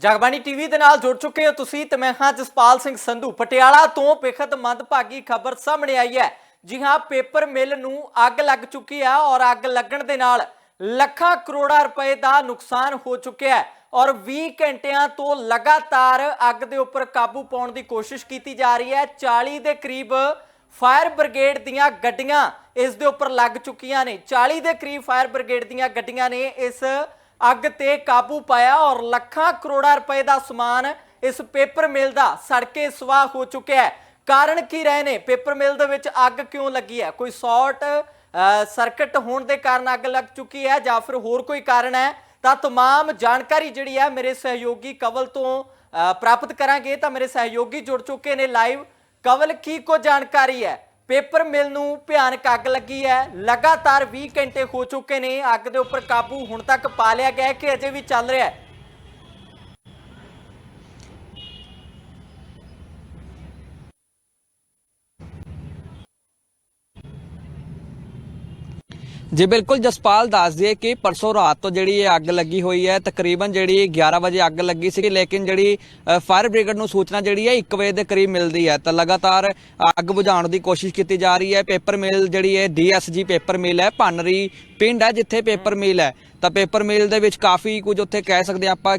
Jagbani TV ਦੇ ਨਾਲ ਜੁੜ ਚੁੱਕੇ ਹੋ ਤੁਸੀਂ ਤੇ ਮੈਂ ਹਾਂ ਜਸਪਾਲ ਸਿੰਘ ਸੰਧੂ। ਪਟਿਆਲਾ ਤੋਂ ਬੇਖਤ ਮੰਦਭਾਗੀ ਖਬਰ ਸਾਹਮਣੇ ਆਈ ਹੈ। ਜੀ ਹਾਂ, ਪੇਪਰ ਮਿਲ ਨੂੰ ਅੱਗ ਲੱਗ ਚੁੱਕੀ ਹੈ ਔਰ ਅੱਗ ਲੱਗਣ ਦੇ ਨਾਲ ਲੱਖਾਂ ਕਰੋੜਾਂ ਰੁਪਏ ਦਾ ਨੁਕਸਾਨ ਹੋ ਚੁੱਕਿਆ ਹੈ ਔਰ 20 ਘੰਟਿਆਂ ਤੋਂ ਲਗਾਤਾਰ ਅੱਗ ਦੇ ਉੱਪਰ ਕਾਬੂ ਪਾਉਣ ਦੀ ਕੋਸ਼ਿਸ਼ ਕੀਤੀ ਜਾ ਰਹੀ ਹੈ। 40 ਦੇ ਕਰੀਬ ਫਾਇਰ ਬ੍ਰਿਗੇਡ ਦੀਆਂ ਗੱਡੀਆਂ ਇਸ ਦੇ ਉੱਪਰ ਲੱਗ ਚੁੱਕੀਆਂ ਨੇ। 40 ਦੇ ਕਰੀਬ ਫਾਇਰ ਬ੍ਰਿਗੇਡ ਦੀਆਂ ਗੱਡੀਆਂ ਨੇ ਇਸ ਅੱਗ ਤੇ ਕਾਬੂ ਪਾਇਆ ਔਰ ਲੱਖਾਂ ਕਰੋੜਾਂ ਰੁਪਏ ਦਾ ਸਮਾਨ ਇਸ ਪੇਪਰ ਮਿਲ ਦਾ ਸੜ ਕੇ ਸਵਾਹ ਹੋ ਚੁੱਕਿਆ ਹੈ ਕਾਰਨ ਕੀ ਰਹੇ ਨੇ ਪੇਪਰ ਮਿਲ ਦੇ ਵਿੱਚ ਅੱਗ ਕਿਉਂ ਲੱਗੀ ਹੈ ਕੋਈ ਸ਼ਾਰਟ ਅ, ਸਰਕਟ ਹੋਣ ਦੇ ਕਾਰਨ ਅੱਗ ਲੱਗ ਚੁੱਕੀ ਹੈ ਜਾਂ ਫਿਰ ਹੋਰ ਕੋਈ ਕਾਰਨ ਹੈ ਤਾਂ तमाम ਜਾਣਕਾਰੀ ਜਿਹੜੀ ਹੈ ਮੇਰੇ ਸਹਿਯੋਗੀ ਕਵਲ ਤੋਂ ਅ, ਪ੍ਰਾਪਤ ਕਰਾਂਗੇ ਤਾਂ ਮੇਰੇ ਸਹਿਯੋਗੀ ਜੁੜ ਚੁੱਕੇ ਨੇ ਲਾਈਵ ਕਵਲ ਕੀ ਕੋ ਜਾਣਕਾਰੀ ਹੈ ਪੇਪਰ ਮਿਲ ਨੂੰ ਭਿਆਨਕ ਅੱਗ ਲੱਗੀ ਹੈ। ਲਗਾਤਾਰ 20 ਘੰਟੇ ਹੋ ਚੁੱਕੇ ਨੇ। ਅੱਗ ਦੇ ਉੱਪਰ ਕਾਬੂ ਹੁਣ ਤੱਕ ਪਾ ਲਿਆ ਗਿਆ ਕਿ ਅਜੇ ਵੀ ਚੱਲ ਰਿਹਾ ਹੈ। ਜੀ, ਬਿਲਕੁਲ ਜਸਪਾਲ ਦੱਸ ਦਈਏ ਕਿ ਪਰਸੋਂ ਰਾਤ ਤੋਂ ਜਿਹੜੀ ਇਹ ਅੱਗ ਲੱਗੀ ਹੋਈ ਹੈ, ਤਕਰੀਬਨ ਜਿਹੜੀ 11 ਵਜੇ ਅੱਗ ਲੱਗੀ ਸੀ ਲੇਕਿਨ ਜਿਹੜੀ ਫਾਇਰ ਬ੍ਰਿਗੇਡ ਨੂੰ ਸੂਚਨਾ ਜਿਹੜੀ ਹੈ 1 ਵਜੇ ਦੇ ਕਰੀਬ ਮਿਲਦੀ ਹੈ। ਤਾਂ ਲਗਾਤਾਰ ਅੱਗ ਬੁਝਾਉਣ ਦੀ ਕੋਸ਼ਿਸ਼ ਕੀਤੀ ਜਾ ਰਹੀ ਹੈ। ਪੇਪਰ ਮਿਲ ਜਿਹੜੀ ਹੈ ਡੀਐਸਜੀ ਪੇਪਰ ਮਿਲ ਹੈ, ਭਾਨਰੀ ਪਿੰਡ ਹੈ ਜਿੱਥੇ ਪੇਪਰ ਮਿਲ ਹੈ। ਤਾਂ ਪੇਪਰ ਮਿਲ ਦੇ ਵਿੱਚ ਕਾਫੀ ਕੁਝ ਉੱਥੇ ਕਹਿ ਸਕਦੇ ਹਾਂ ਆਪਾਂ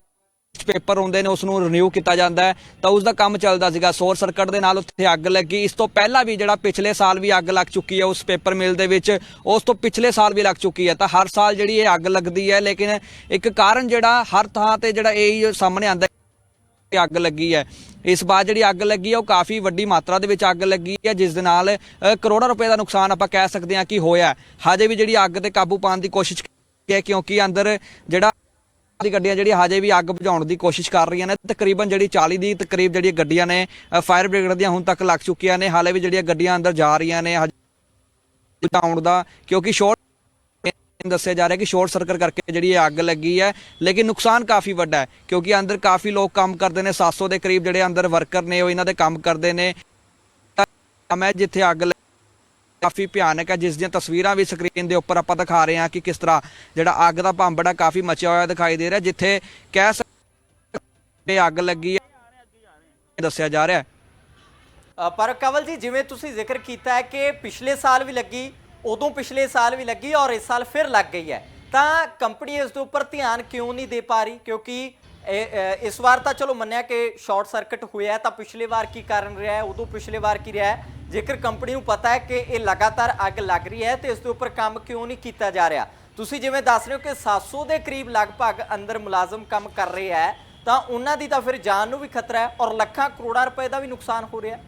ਪੇਪਰ ਹੁੰਦੇ ਨੇ ਉਸ ਨੂੰ ਰਿਨਿਊ ਕੀਤਾ ਜਾਂਦਾ ਹੈ। ਤਾਂ ਉਸ ਦਾ ਕੰਮ ਚੱਲਦਾ ਸੀਗਾ ਸ਼ੋਰ ਸਰਕਟ ਦੇ ਨਾਲ ਉੱਥੇ ਅੱਗ ਲੱਗੀ। ਇਸ ਤੋਂ ਪਹਿਲਾਂ ਵੀ ਜਿਹੜਾ ਪਿਛਲੇ ਸਾਲ ਵੀ ਅੱਗ ਲੱਗ ਚੁੱਕੀ ਹੈ ਉਸ ਪੇਪਰ ਮਿਲ ਦੇ ਵਿੱਚ, ਉਸ ਤੋਂ ਪਿਛਲੇ ਸਾਲ ਵੀ ਲੱਗ ਚੁੱਕੀ ਹੈ। ਤਾਂ ਹਰ ਸਾਲ ਜਿਹੜੀ ਇਹ ਅੱਗ ਲੱਗਦੀ ਹੈ, ਲੇਕਿਨ ਇੱਕ ਕਾਰਨ ਜਿਹੜਾ ਹਰ ਥਾਂ ਤੇ ਜਿਹੜਾ ਇਹ ਸਾਹਮਣੇ ਆਉਂਦਾ ਅੱਗ ਲੱਗੀ ਹੈ। ਇਸ ਵਾਰ ਜਿਹੜੀ ਅੱਗ ਲੱਗੀ ਹੈ, ਉਹ ਕਾਫੀ ਵੱਡੀ ਮਾਤਰਾ ਦੇ ਵਿੱਚ ਅੱਗ ਲੱਗੀ ਹੈ, ਜਿਸ ਦੇ ਨਾਲ ਕਰੋੜਾਂ ਰੁਪਏ ਦਾ ਨੁਕਸਾਨ ਆਪਾਂ ਕਹਿ ਸਕਦੇ ਹਾਂ ਕਿ ਹੋਇਆ ਹਜੇ ਵੀ ਜਿਹੜੀ ਅੱਗ ਤੇ ਕਾਬੂ ਪਾਉਣ ਦੀ ਕੋਸ਼ਿਸ਼ ਕੀਤੀ ਹੈ, ਕਿਉਂਕਿ ਅੰਦਰ ਜਿਹੜਾ ਦੀ ਗੱਡੀਆਂ ਜਿਹੜੀਆਂ ਹਜੇ ਵੀ ਅੱਗ ਬੁਝਾਉਣ ਦੀ ਕੋਸ਼ਿਸ਼ ਕਰ ਰਹੀਆਂ ਨੇ। ਤਕਰੀਬਨ ਜਿਹੜੀ 40 ਦੀ ਤਕਰੀਬ ਜਿਹੜੀਆਂ ਗੱਡੀਆਂ ਨੇ ਫਾਇਰ ਬ੍ਰਿਗੇਡ ਦੀਆਂ ਹੁਣ ਤੱਕ ਲੱਗ ਚੁੱਕੀਆਂ ਨੇ। ਹਾਲੇ ਵੀ ਜਿਹੜੀਆਂ ਗੱਡੀਆਂ ਅੰਦਰ ਜਾ ਰਹੀਆਂ ਨੇ ਬੁਝਾਉਣ ਦਾ, ਕਿਉਂਕਿ ਸ਼ੋਰਟ ਦੱਸਿਆ ਜਾ ਰਿਹਾ ਕਿ ਸ਼ੋਰਟ ਸਰਕਟ ਕਰਕੇ ਜਿਹੜੀ ਇਹ ਅੱਗ ਲੱਗੀ ਹੈ। ਲੇਕਿਨ ਨੁਕਸਾਨ ਕਾਫੀ ਵੱਡਾ ਹੈ, ਕਿਉਂਕਿ ਅੰਦਰ ਕਾਫੀ ਲੋਕ ਕੰਮ ਕਰਦੇ ਨੇ। 700 ਦੇ ਕਰੀਬ ਜਿਹੜੇ ਅੰਦਰ ਵਰਕਰ ਨੇ, ਉਹ ਇਹਨਾਂ ਦੇ ਕੰਮ ਕਰਦੇ ਨੇ। ਕੰਮ ਹੈ ਜਿੱਥੇ ਅੱਗ ਕਾਫੀ ਭਿਆਨਕ ਹੈ, ਜਿਸ ਦੀਆਂ ਤਸਵੀਰਾਂ ਵੀ ਸਕਰੀਨ ਦੇ ਉੱਪਰ ਆਪਾਂ ਦਿਖਾ ਰਹੇ ਹਾਂ ਕਿ ਕਿਸ ਤਰ੍ਹਾਂ ਜਿਹੜਾ ਅੱਗ ਦਾ ਭਾਂਬੜਾ ਕਾਫੀ ਮਚਿਆ ਹੋਇਆ ਦਿਖਾਈ ਦੇ ਰਿਹਾ, ਜਿੱਥੇ ਕਹਿ ਸਕਦੇ ਅੱਗ ਲੱਗੀ ਹੈ, ਦੱਸਿਆ ਜਾ ਰਿਹਾ ਹੈ। ਪਰ ਕਵਲ ਜੀ, ਜਿਵੇਂ ਤੁਸੀਂ ਜ਼ਿਕਰ ਕੀਤਾ ਹੈ ਕਿ ਪਿਛਲੇ ਸਾਲ ਵੀ ਲੱਗੀ, ਉਦੋਂ ਪਿਛਲੇ ਸਾਲ ਵੀ ਲੱਗੀ ਔਰ ਇਸ ਸਾਲ ਫਿਰ ਲੱਗ ਗਈ ਹੈ। ਤਾਂ ਕੰਪਨੀ ਇਸ ਦੇ ਉੱਪਰ ਧਿਆਨ ਕਿਉਂ ਨਹੀਂ ਦੇ ਪਾ ਰਹੀ? ਕਿਉਂਕਿ ਇਸ ਵਾਰ ਤਾਂ ਚਲੋ ਮੰਨਿਆ ਕਿ ਸ਼ਾਰਟ ਸਰਕਟ ਹੋਇਆ ਤਾਂ ਪਿਛਲੇ ਵਾਰ ਕੀ ਕਾਰਨ ਰਿਹਾ ਉਦੋਂ ਪਿਛਲੇ ਵਾਰ ਕੀ ਰਿਹਾ ਜੇਕਰ ਕੰਪਨੀ ਨੂੰ ਪਤਾ ਹੈ ਕਿ ਇਹ ਲਗਾਤਾਰ ਅੱਗ ਲੱਗ ਰਹੀ ਹੈ ਤੇ ਇਸ ਦੇ ਉੱਪਰ ਕੰਮ ਕਿਉਂ ਨਹੀਂ ਕੀਤਾ ਜਾ ਰਿਹਾ? ਤੁਸੀਂ ਜਿਵੇਂ ਦੱਸ ਰਹੇ ਹੋ ਕਿ 700 ਦੇ ਕਰੀਬ ਲਗਭਗ ਅੰਦਰ ਮੁਲਾਜ਼ਮ ਕੰਮ ਕਰ ਰਹੇ ਹੈ, ਤਾਂ ਉਹਨਾਂ ਦੀ ਤਾਂ ਫਿਰ ਜਾਨ ਨੂੰ ਵੀ ਖਤਰਾ ਹੈ ਔਰ ਲੱਖਾਂ ਕਰੋੜਾਂ ਰੁਪਏ ਦਾ ਵੀ ਨੁਕਸਾਨ ਹੋ ਰਿਹਾ ਹੈ।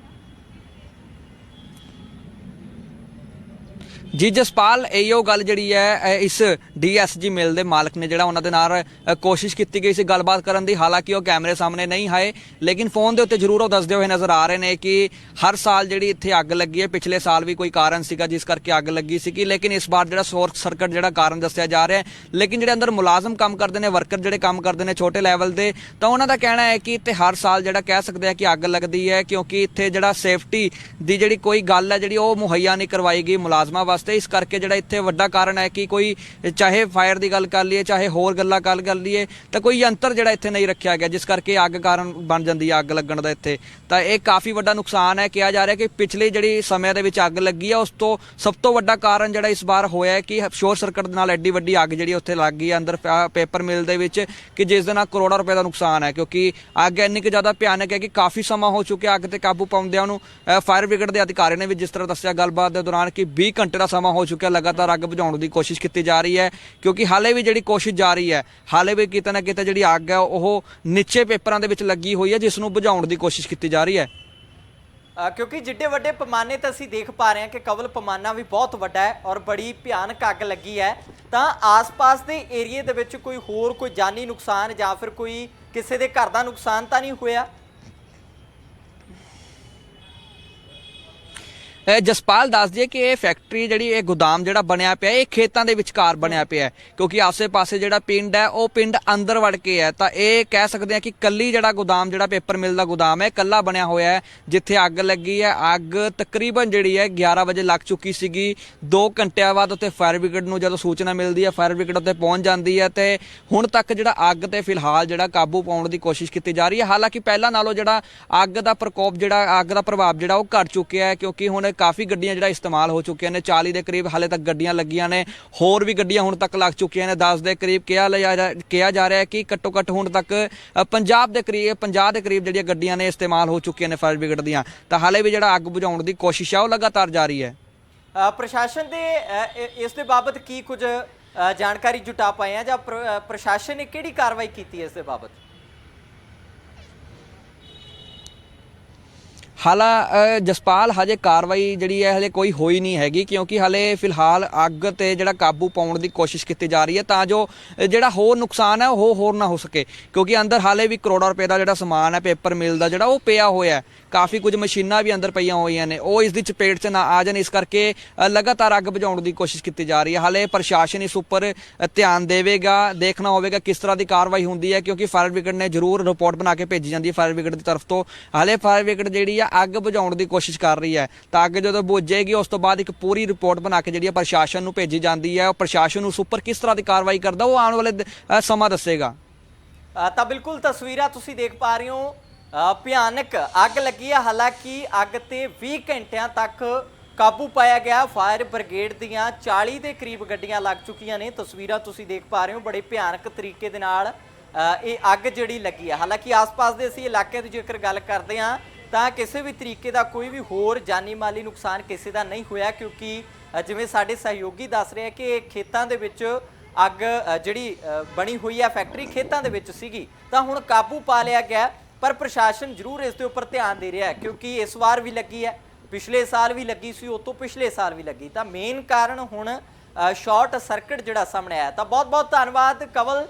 ਜੀ ਜਸਪਾਲ ਇਹੋ ਗੱਲ ਜਿਹੜੀ ਹੈ ਅ, ਇਸ ਡੀਐਸਜੀ ਮਿਲ ਦੇ ਮਾਲਕ ਨੇ ਜਿਹੜਾ ਉਹਨਾਂ ਦੇ ਨਾਲ ਕੋਸ਼ਿਸ਼ ਕੀਤੀ ਗਈ ਸੀ ਗੱਲਬਾਤ ਕਰਨ ਦੀ। ਹਾਲਾਂਕਿ ਉਹ ਕੈਮਰੇ ਸਾਹਮਣੇ ਨਹੀਂ ਆਏ ਲੇਕਿਨ ਫੋਨ ਦੇ ਉੱਤੇ ਜ਼ਰੂਰ ਉਹ ਦੱਸਦੇ ਹੋਏ ਨਜ਼ਰ ਆ ਰਹੇ ਨੇ ਕਿ ਹਰ ਸਾਲ ਜਿਹੜੀ ਇੱਥੇ ਅੱਗ ਲੱਗੀ ਹੈ ਪਿਛਲੇ ਸਾਲ ਵੀ ਕੋਈ ਕਾਰਨ ਸੀਗਾ ਜਿਸ ਕਰਕੇ ਅੱਗ ਲੱਗੀ ਸੀਗੀ ਲੇਕਿਨ ਇਸ ਵਾਰ ਜਿਹੜਾ ਸ਼ੋਰਟ ਸਰਕਟ ਜਿਹੜਾ ਕਾਰਨ ਦੱਸਿਆ ਜਾ ਰਿਹਾ ਹੈ। ਲੇਕਿਨ ਜਿਹੜੇ ਅੰਦਰ ਮੁਲਾਜ਼ਮ ਕੰਮ ਕਰਦੇ ਨੇ ਵਰਕਰ ਜਿਹੜੇ ਕੰਮ ਕਰਦੇ ਨੇ ਛੋਟੇ ਲੈਵਲ ਦੇ ਤਾਂ ਉਹਨਾਂ ਦਾ ਕਹਿਣਾ ਹੈ ਕਿ ਇੱਥੇ ਹਰ ਸਾਲ ਜਿਹੜਾ ਕਹਿ ਸਕਦੇ ਆ ਕਿ ਅੱਗ ਲੱਗਦੀ ਹੈ ਕਿਉਂਕਿ ਇੱਥੇ ਜਿਹੜਾ ਸੇਫਟੀ ਦੀ ਜਿਹੜੀ ਕੋਈ ਗੱਲ ਹੈ ਜਿਹੜੀ ਉਹ ਮੁਹੱਈਆ ਨਹੀਂ ਕਰਵਾਈ ਗਈ ਮੁਲਾਜ਼ਮਾਂ ਵਾਸਤੇ। ਇਸ ਕਰਕੇ ਜਿਹੜਾ ਇੱਥੇ ਵੱਡਾ ਕਾਰਨ ਹੈ ਕਿ ਕੋਈ ਚਾਹੇ ਫਾਇਰ ਦੀ ਗੱਲ ਕਰ ਲਈਏ, ਚਾਹੇ ਹੋਰ ਗੱਲਾਂ ਗੱਲ ਕਰ ਲਈਏ, ਤਾਂ ਕੋਈ ਯੰਤਰ ਜਿਹੜਾ ਇੱਥੇ ਨਹੀਂ ਰੱਖਿਆ ਗਿਆ, ਜਿਸ ਕਰਕੇ ਅੱਗ ਕਾਰਨ ਬਣ ਜਾਂਦੀ ਹੈ ਅੱਗ ਲੱਗਣ ਦਾ ਇੱਥੇ। ਤਾਂ ਇਹ ਕਾਫੀ ਵੱਡਾ ਨੁਕਸਾਨ ਹੈ, ਕਿਹਾ ਜਾ ਰਿਹਾ ਕਿ ਪਿਛਲੇ ਜਿਹੜੀ ਸਮੇਂ ਦੇ ਵਿੱਚ ਅੱਗ ਲੱਗੀ ਹੈ ਉਸ ਤੋਂ ਸਭ ਤੋਂ ਵੱਡਾ ਕਾਰਨ ਜਿਹੜਾ ਇਸ ਵਾਰ ਹੋਇਆ ਹੈ ਕਿ ਸ਼ੋਰ ਸਰਕਟ ਦੇ ਨਾਲ ਐਡੀ ਵੱਡੀ ਅੱਗ ਜਿਹੜੀ ਉੱਥੇ ਲੱਗ ਗਈ ਹੈ ਅੰਦਰ ਪੇਪਰ ਮਿਲ ਦੇ ਵਿੱਚ, ਕਿ ਜਿਸ ਦੇ ਨਾਲ ਕਰੋੜਾਂ ਰੁਪਏ ਦਾ ਨੁਕਸਾਨ ਹੈ, ਕਿਉਂਕਿ ਅੱਗ ਇੰਨੀ ਕੁ ਜ਼ਿਆਦਾ ਭਿਆਨਕ ਹੈ ਕਿ ਕਾਫੀ ਸਮਾਂ ਹੋ ਚੁੱਕਿਆ, ਅੱਗ ਤੇ ਕਾਬੂ ਪਾਉਂਦਿਆਂ ਨੂੰ ਫਾਇਰ ਬ੍ਰਿਗੇਡ ਦੇ ਅਧਿਕਾਰੀ ਨੇ ਵੀ ਜਿਸ ਤਰ੍ਹਾਂ ਦੱਸਿਆ ਗੱਲਬਾਤ ਦੇ ਦੌਰਾਨ ਕਿ 20 ਘੰਟੇ ਦਾ ਸਮਾਂ ਹੋ ਚੁੱਕਿਆ, ਲਗਾਤਾਰ ਅੱਗ ਬੁਝਾਉਣ ਦੀ ਕੋਸ਼ਿਸ਼ ਕੀਤੀ ਜਾ ਰਹੀ ਹੈ, ਕਿਉਂਕਿ ਹਾਲੇ ਵੀ ਜਿਹੜੀ ਕੋਸ਼ਿਸ਼ ਜਾਰੀ ਹੈ, ਹਾਲੇ ਵੀ ਕਿਤੇ ਨਾ ਕਿਤੇ ਜਿਹੜੀ ਅੱਗ ਹੈ, ਉਹ ਨੀਚੇ ਪੇਪਰਾਂ ਦੇ ਵਿੱਚ ਲੱਗੀ ਹੋਈ ਹੈ, ਜਿਸ ਨੂੰ ਬੁਝਾਉਣ ਦੀ ਕੋਸ਼ਿਸ਼ ਕੀਤੀ ਜਾ ਰਹੀ ਹੈ। ਕਿਉਂਕਿ ਜਿੱਡੇ ਵੱਡੇ ਪੈਮਾਨੇ ਤੇ ਅਸੀਂ ਦੇਖ ਪਾ ਰਹੇ ਹਾਂ ਕਿ ਕਵਲ ਪੈਮਾਨਾ ਵੀ ਬਹੁਤ ਵੱਡਾ ਹੈ ਔਰ ਬੜੀ ਭਿਆਨਕ ਅੱਗ ਲੱਗੀ ਹੈ, ਤਾਂ ਆਸ-ਪਾਸ ਦੇ ਏਰੀਏ ਦੇ ਵਿੱਚ ਕੋਈ ਹੋਰ ਕੋਈ ਜਾਨੀ ਨੁਕਸਾਨ ਜਾਂ ਫਿਰ ਕੋਈ ਕਿਸੇ ਦੇ ਘਰ ਦਾ ਨੁਕਸਾਨ ਤਾਂ ਨਹੀਂ ਹੋਇਆ? ਜਸਪਾਲ ਦੱਸ ਦਈਏ ਕਿ ਇਹ ਫੈਕਟਰੀ ਜਿਹੜੀ ਇਹ ਗੋਦਾਮ ਜਿਹੜਾ ਬਣਿਆ ਪਿਆ ਇਹ ਖੇਤਾਂ ਦੇ ਵਿਚਕਾਰ ਬਣਿਆ ਪਿਆ ਕਿਉਂਕਿ ਆਸੇ-ਪਾਸੇ ਜਿਹੜਾ ਪਿੰਡ ਹੈ ਉਹ ਪਿੰਡ ਅੰਦਰ ਵੜ ਕੇ ਹੈ। ਤਾਂ ਇਹ ਕਹਿ ਸਕਦੇ ਆ ਕਿ ਕੱਲੀ ਜਿਹੜਾ ਗੋਦਾਮ ਜਿਹੜਾ ਪੇਪਰ ਮਿਲ ਦਾ ਗੋਦਾਮ ਹੈ ਕੱਲਾ ਬਣਿਆ ਹੋਇਆ ਹੈ ਜਿੱਥੇ ਅੱਗ ਲੱਗੀ ਹੈ। ਅੱਗ ਤਕਰੀਬਨ ਜਿਹੜੀ ਹੈ 11 ਵਜੇ ਲੱਗ ਚੁੱਕੀ ਸੀਗੀ। 2 ਘੰਟਿਆਂ ਬਾਅਦ ਉੱਥੇ ਫਾਇਰ ਬ੍ਰਿਗੇਡ ਨੂੰ ਜਦੋਂ ਸੂਚਨਾ ਮਿਲਦੀ ਹੈ ਫਾਇਰ ਬ੍ਰਿਗੇਡ ਉੱਤੇ ਪਹੁੰਚ ਜਾਂਦੀ ਹੈ ਤੇ ਹੁਣ ਤੱਕ ਜਿਹੜਾ ਅੱਗ ਤੇ ਫਿਲਹਾਲ ਜਿਹੜਾ ਕਾਬੂ ਪਾਉਣ ਦੀ ਕੋਸ਼ਿਸ਼ ਕੀਤੀ ਜਾ ਰਹੀ ਹੈ। ਹਾਲਾਂਕਿ ਪਹਿਲਾਂ ਨਾਲੋਂ ਜਿਹੜਾ ਅੱਗ ਦਾ ਪ੍ਰਕੋਪ ਜਿਹੜਾ ਅੱਗ ਦਾ ਪ੍ਰਭਾਵ ਜਿਹੜਾ ਉਹ ਘਟ ਚੁੱਕਿਆ ਹੈ ਕਿਉਂਕਿ ਹੁਣ ਕਾਫੀ ਗੱਡੀਆਂ ਜਿਹੜਾ ਇਸਤੇਮਾਲ ਹੋ ਚੁੱਕੀਆਂ ਨੇ। 40 ਦੇ ਕਰੀਬ ਹਾਲੇ ਤੱਕ ਗੱਡੀਆਂ ਲੱਗੀਆਂ ਨੇ। ਹੋਰ ਵੀ ਗੱਡੀਆਂ ਹੁਣ ਤੱਕ ਲੱਗ ਚੁੱਕੀਆਂ ਨੇ। 10 ਦੇ ਕਰੀਬ ਕਿਹਾ ਲਿਆ ਜਾ- ਕਿਹਾ ਜਾ ਰਿਹਾ ਹੈ ਕਿ ਘੱਟੋ ਘੱਟ ਹੁਣ ਤੱਕ ਪੰਜਾਬ ਦੇ ਕਰੀਬ 50 ਦੇ ਕਰੀਬ ਜਿਹੜੀਆਂ ਗੱਡੀਆਂ ਨੇ ਇਸਤੇਮਾਲ ਹੋ ਚੁੱਕੀਆਂ ਨੇ ਫਾਇਰ ਬ੍ਰਿਗੇਡ ਦੀਆਂ। ਤਾਂ ਹਾਲੇ ਵੀ ਜਿਹੜਾ ਅੱਗ ਬੁਝਾਉਣ ਦੀ ਕੋਸ਼ਿਸ਼ ਹੈ ਉਹ ਲਗਾਤਾਰ ਜਾਰੀ ਹੈ। ਪ੍ਰਸ਼ਾਸਨ ਦੇ ਅ, ਇਸ ਦੇ ਬਾਬਤ ਕੀ ਕੁਝ ਜਾਣਕਾਰੀ ਜੁਟਾ ਪਾਏ ਆ ਜਾਂ ਪ੍ਰਸ਼ਾਸਨ ਨੇ ਕਿਹੜੀ ਕਾਰਵਾਈ ਕੀਤੀ ਹੈ ਇਸ ਦੇ ਬਾਬਤ? ਹਾਲਾ ਜਸਪਾਲ, ਹਜੇ ਕਾਰਵਾਈ ਜਿਹੜੀ ਹੈ, ਹਲੇ ਕੋਈ ਹੋਈ ਨਹੀਂ ਹੈਗੀ, ਕਿਉਂਕਿ ਹਲੇ ਫਿਲਹਾਲ ਅੱਗ ਤੇ ਜਿਹੜਾ ਕਾਬੂ ਪਾਉਣ ਦੀ ਕੋਸ਼ਿਸ਼ ਕੀਤੀ ਜਾ ਰਹੀ ਹੈ, ਤਾਂ ਜੋ ਜਿਹੜਾ ਹੋਰ ਨੁਕਸਾਨ ਹੈ, ਉਹ ਹੋਰ ਨਾ ਹੋ ਸਕੇ। ਕਿਉਂਕਿ ਅੰਦਰ ਹਾਲੇ ਵੀ ਕਰੋੜਾਂ ਰੁਪਏ ਦਾ ਜਿਹੜਾ ਸਮਾਨ ਹੈ, ਪੇਪਰ ਮਿਲ ਦਾ ਜਿਹੜਾ, ਉਹ ਪਿਆ ਹੋਇਆ ਹੈ। ਕਾਫੀ ਕੁਝ ਮਸ਼ੀਨਾਂ ਵੀ ਅੰਦਰ ਪਈਆਂ ਹੋਈਆਂ ਨੇ। ਉਹ ਇਸ ਦੀ ਚਪੇਟ 'ਚ ਨਾ ਆ ਜਾਣ, ਇਸ ਕਰਕੇ ਲਗਾਤਾਰ ਅੱਗ ਬੁਝਾਉਣ ਦੀ ਕੋਸ਼ਿਸ਼ ਕੀਤੀ ਜਾ ਰਹੀ ਹੈ। ਹਾਲੇ ਪ੍ਰਸ਼ਾਸਨ ਇਸ ਉੱਪਰ ਧਿਆਨ ਦੇਵੇਗਾ, ਦੇਖਣਾ ਹੋਵੇਗਾ ਕਿਸ ਤਰ੍ਹਾਂ ਦੀ ਕਾਰਵਾਈ ਹੁੰਦੀ ਹੈ, ਕਿਉਂਕਿ ਫਾਇਰ ਬ੍ਰਿਗੇਡ ਨੇ ਜ਼ਰੂਰ ਰਿਪੋਰਟ ਬਣਾ ਕੇ ਭੇਜੀ ਜਾਂਦੀ ਹੈ ਫਾਇਰ ਬ੍ਰਿਗੇਡ ਦੀ ਤਰਫ ਤੋਂ। ਹਾਲੇ ਫਾਇਰ ਬ੍ਰਿਗੇਡ ਜਿਹੜੀ ਆ ਅੱਗ ਬੁਝਾਉਣ ਦੀ ਕੋਸ਼ਿਸ਼ ਕਰ ਰਹੀ ਹੈ। ਤਾਂ ਅੱਗ ਜਦੋਂ ਬੁਝੇਗੀ, ਉਸ ਤੋਂ ਬਾਅਦ ਇੱਕ ਪੂਰੀ ਰਿਪੋਰਟ ਬਣਾ ਕੇ ਜਿਹੜੀ ਆ ਪ੍ਰਸ਼ਾਸਨ ਨੂੰ ਭੇਜੀ ਜਾਂਦੀ ਹੈ। ਉਹ ਪ੍ਰਸ਼ਾਸਨ ਉਸ ਉੱਪਰ ਕਿਸ ਤਰ੍ਹਾਂ ਦੀ ਕਾਰਵਾਈ ਕਰਦਾ, ਉਹ ਆਉਣ ਵਾਲੇ ਸਮਾਂ ਦੱਸੇਗਾ। ਤਾਂ ਬਿਲਕੁਲ ਤਸਵੀਰਾਂ ਤੁਸੀਂ ਦੇਖ ਪਾ ਰਹੇ ਹੋ। ਭਿਆਨਕ ਅੱਗ ਲੱਗੀ ਹੈ ਹਾਲਾਂਕਿ ਅੱਗ ਤੇ 20 ਘੰਟਿਆਂ ਤੱਕ ਕਾਬੂ ਪਾਇਆ ਗਿਆ। ਫਾਇਰ ਬ੍ਰਿਗੇਡ ਦੀਆਂ 40 ਦੇ ਕਰੀਬ ਗੱਡੀਆਂ ਲੱਗ ਚੁੱਕੀਆਂ ਨੇ। ਤਸਵੀਰਾਂ ਤੁਸੀਂ ਦੇਖ ਪਾ ਰਹੇ ਹੋ। ਬੜੇ ਭਿਆਨਕ ਤਰੀਕੇ ਦੇ ਨਾਲ ਇਹ ਅੱਗ ਜਿਹੜੀ ਲੱਗੀ ਹੈ ਹਾਲਾਂਕਿ ਆਸ-ਪਾਸ ਦੇ ਅਸੀਂ ਇਲਾਕੇ ਦੀ ਜੇਕਰ ਗੱਲ ਕਰਦੇ ਹਾਂ ਤਾਂ ਕਿਸੇ ਵੀ ਤਰੀਕੇ ਦਾ ਕੋਈ ਵੀ ਹੋਰ ਜਾਨੀ ਮਾਲੀ ਨੁਕਸਾਨ ਕਿਸੇ ਦਾ ਨਹੀਂ ਹੋਇਆ, ਕਿਉਂਕਿ ਜਿਵੇਂ ਸਾਡੇ ਸਹਿਯੋਗੀ ਦੱਸ ਰਹੇ ਆ ਕਿ ਖੇਤਾਂ ਦੇ ਵਿੱਚ ਅੱਗ ਜਿਹੜੀ ਬਣੀ ਹੋਈ ਹੈ ਫੈਕਟਰੀ ਖੇਤਾਂ ਦੇ ਵਿੱਚ ਸੀਗੀ, ਤਾਂ ਹੁਣ ਕਾਬੂ ਪਾ ਲਿਆ ਗਿਆ ਪਰ ਪ੍ਰਸ਼ਾਸਨ ਜ਼ਰੂਰ ਇਸ ਦੇ ਉੱਪਰ ਧਿਆਨ ਦੇ ਰਿਹਾ ਹੈ, ਕਿਉਂਕਿ ਇਸ ਵਾਰ ਵੀ ਲੱਗੀ ਹੈ, ਪਿਛਲੇ ਸਾਲ ਵੀ ਲੱਗੀ ਸੀ, ਉਹ ਤੋਂ ਪਿਛਲੇ ਸਾਲ ਵੀ ਲੱਗੀ, ਤਾਂ ਮੇਨ ਕਾਰਨ ਹੁਣ ਸ਼ਾਰਟ ਸਰਕਟ ਜਿਹੜਾ ਸਾਹਮਣੇ ਆਇਆ, ਤਾਂ ਬਹੁਤ ਬਹੁਤ ਧੰਨਵਾਦ ਕਵਲ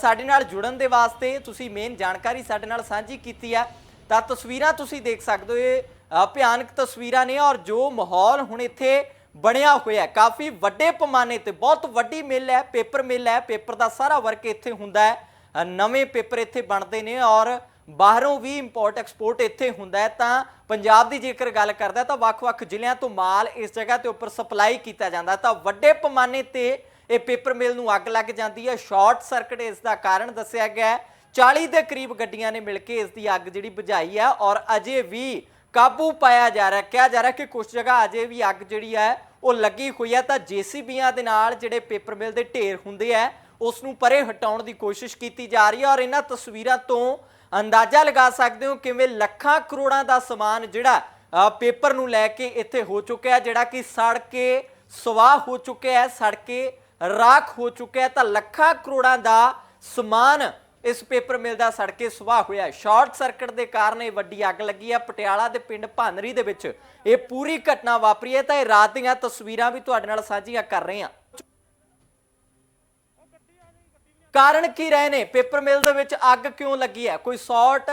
ਸਾਡੇ ਨਾਲ ਜੁੜਨ ਦੇ ਵਾਸਤੇ, ਤੁਸੀਂ ਮੇਨ ਜਾਣਕਾਰੀ ਸਾਡੇ ਨਾਲ ਸਾਂਝੀ ਕੀਤੀ ਹੈ ਤਾਂ ਤਸਵੀਰਾਂ ਤੁਸੀਂ ਦੇਖ ਸਕਦੇ ਹੋ ਇਹ ਅ, ਭਿਆਨਕ ਤਸਵੀਰਾਂ ਨੇ ਔਰ ਜੋ ਮਾਹੌਲ ਹੁਣ ਇੱਥੇ ਬਣਿਆ ਹੋਇਆ ਹੈ। ਕਾਫੀ ਵੱਡੇ ਪੈਮਾਨੇ ਤੇ ਬਹੁਤ ਵੱਡੀ ਮਿੱਲ ਹੈ ਪੇਪਰ ਮਿੱਲ ਹੈ ਪੇਪਰ ਦਾ ਸਾਰਾ ਵਰਕ ਇੱਥੇ ਹੁੰਦਾ ਹੈ। ਅ, ਨਵੇਂ ਪੇਪਰ ਇੱਥੇ ਬਣਦੇ ਨੇ ਔਰ ਬਾਹਰੋਂ ਵੀ ਇੰਪੋਰਟ ਐਕਸਪੋਰਟ ਇੱਥੇ ਹੁੰਦਾ ਹੈ। ਤਾਂ ਪੰਜਾਬ ਦੀ ਜੇਕਰ ਗੱਲ ਕਰਦਾ ਤਾਂ ਵੱਖ-ਵੱਖ ਜ਼ਿਲ੍ਹਿਆਂ ਤੋਂ ਮਾਲ ਇਸ ਜਗ੍ਹਾ ਤੇ ਉੱਪਰ ਸਪਲਾਈ ਕੀਤਾ ਜਾਂਦਾ ਤਾਂ ਵੱਡੇ ਪੈਮਾਨੇ ਤੇ ਇਹ ਪੇਪਰ ਮਿਲ ਨੂੰ ਅੱਗ ਲੱਗ ਜਾਂਦੀ ਹੈ। ਸ਼ਾਰਟ ਸਰਕਟ ਇਸ ਦਾ ਕਾਰਨ ਦੱਸਿਆ ਗਿਆ ਹੈ। 40 ਦੇ ਕਰੀਬ ਗੱਡੀਆਂ ਨੇ ਮਿਲ ਕੇ ਇਸ ਦੀ ਅੱਗ ਜਿਹੜੀ ਬੁਝਾਈ ਹੈ ਔਰ ਅਜੇ ਵੀ ਕਾਬੂ ਪਾਇਆ ਜਾ ਰਿਹਾ, ਕਿਹਾ ਜਾ ਰਿਹਾ ਕਿ ਕੁਝ ਜਗ੍ਹਾ ਅਜੇ ਵੀ ਅੱਗ ਜਿਹੜੀ ਹੈ ਉਹ ਲੱਗੀ ਹੋਈ ਹੈ। ਤਾਂ ਜੀਸੀਬੀਆਂ ਦੇ ਨਾਲ ਜਿਹੜੇ ਪੇਪਰ ਮਿਲ ਦੇ ਢੇਰ ਹੁੰਦੇ ਆ ਉਸ ਨੂੰ ਪਰੇ ਹਟਾਉਣ ਦੀ ਕੋਸ਼ਿਸ਼ ਕੀਤੀ ਜਾ ਰਹੀ ਹੈ ਔਰ ਇਹਨਾਂ ਤਸਵੀਰਾਂ ਤੋਂ ਅੰਦਾਜ਼ਾ ਲਗਾ ਸਕਦੇ ਹੋ ਕਿਵੇਂ ਲੱਖਾਂ ਕਰੋੜਾਂ ਦਾ ਸਮਾਨ ਜਿਹੜਾ ਪੇਪਰ ਨੂੰ ਲੈ ਕੇ ਇੱਥੇ ਹੋ ਚੁੱਕਿਆ ਜਿਹੜਾ ਕਿ ਸੜ ਕੇ ਸਵਾਹ ਹੋ ਚੁੱਕਿਆ ਹੈ, ਸੜ ਕੇ ਰਾਖ ਹੋ ਚੁੱਕਿਆ ਹੈ। ਤਾਂ ਲੱਖਾਂ ਕਰੋੜਾਂ ਦਾ ਸਮਾਨ ਇਸ ਪੇਪਰ ਮਿਲ ਦਾ ਸੜ ਕੇ ਸੁਆਹ ਹੋਇਆ ਸ਼ਾਰਟ ਸਰਕਟ ਦੇ ਕਾਰਨ ਇਹ ਵੱਡੀ ਅੱਗ ਲੱਗੀ ਹੈ। ਪਟਿਆਲਾ ਦੇ ਪਿੰਡ ਭਾਨਰੀ ਦੇ ਵਿੱਚ ਇਹ ਪੂਰੀ ਘਟਨਾ ਵਾਪਰੀ ਹੈ। ਤਾਂ ਇਹ ਰਾਤ ਦੀਆਂ ਤਸਵੀਰਾਂ ਵੀ ਤੁਹਾਡੇ ਨਾਲ ਸਾਂਝੀਆਂ ਕਰ ਰਹੇ ਹਾਂ। ਕਾਰਨ ਕੀ ਰਹੇ ਨੇ? ਪੇਪਰ ਮਿਲ ਦੇ ਵਿੱਚ ਅੱਗ ਕਿਉਂ ਲੱਗੀ ਹੈ? ਕੋਈ ਸ਼ਾਰਟ